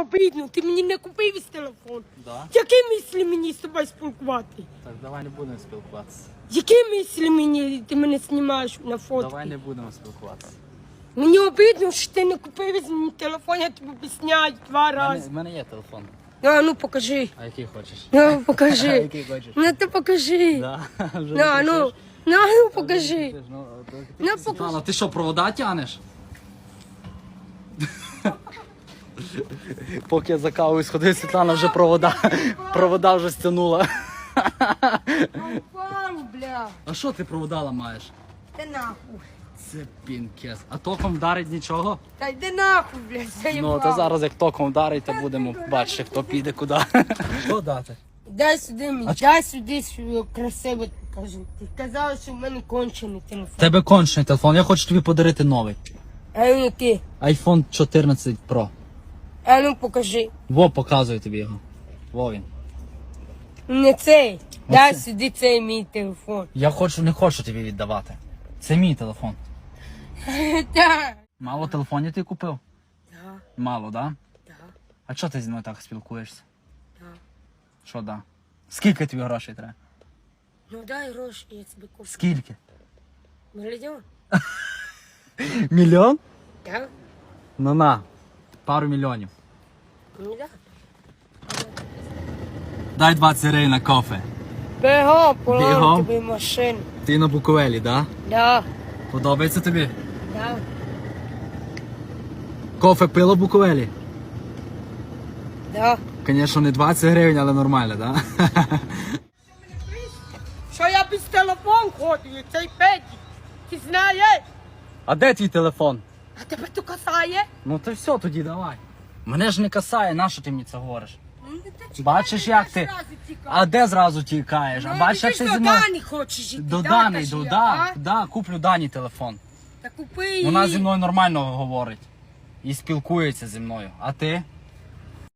обидно, ти мені не купив із телефон. Да? Які мислі мені з тобою спілкувати? Так давай не будемо спілкуватися. Які мислі мені ти мене знімаєш на фотки? Давай не будемо спілкуватися. Мені обидно, що ти не купив із мені телефон, я тобі об'ясняю два У мене, рази. в мене є телефон. А, ну покажи. А який хочеш? Ну, покажи. Який хочеш? Ну, ти покажи. Да. Вже Ну, не ну, кричиш? ну, ну, покажи. Ну, то- Ну, Світлана, ти що, провода тянеш? Поки я за кавою сходив, Світлана вже провода, провода вже стягнула. Бля. А що ти провода ламаєш? Та нахуй. Це пінкес. А током вдарить нічого? Та йди нахуй, бля, Ну, то зараз як током вдарить, то будемо бачити, хто піде куди. Що дати? Дай сюди мені, дай сюди свою красиву покажу. Ти казала, що в мене кончений телефон. Тебе кончений телефон, я хочу тобі подарити новий. А ну який? iPhone 14 Pro. А ну покажи. Во, показую тобі його. Во він. Не цей. Дай сюди цей мій телефон. Я хочу, не хочу тобі віддавати. Це мій телефон. Так. Мало телефонів ти купив? Да, Мало, да? да, А чого ти зі мною так спілкуєшся? да. Що да? Скільки тобі грошей треба? Ну дай гроші, я тобі куплю. Скільки? Мільйон? Мільйон? Так? Ну на. Пару мільйонів. Да. Дай 20 гривень на кофе. Бігом, поламав Бігом? тобі машину. Ти на Буковелі, да? Да, Подобається тобі? да. Кофе пило в Буковелі? Да. Звісно, не 20 гривень, але нормально, да? Що я без телефон ходю, цей педі? Ти знаєш? А де твій телефон? А тебе то касає? Ну то все, тоді давай. Мене ж не касає, нащо ти мені це говориш? Ну, ти чекай, Бачиш, як ти? зразу. А де зразу тікаєш? А Ну, бачиш, ти як ж ти до мною? Дані хочеш йти, До да, Дани, кажи, до а? да, да, куплю Дані телефон. Та купи її. Вона зі мною нормально говорить. І спілкується зі мною. А ти?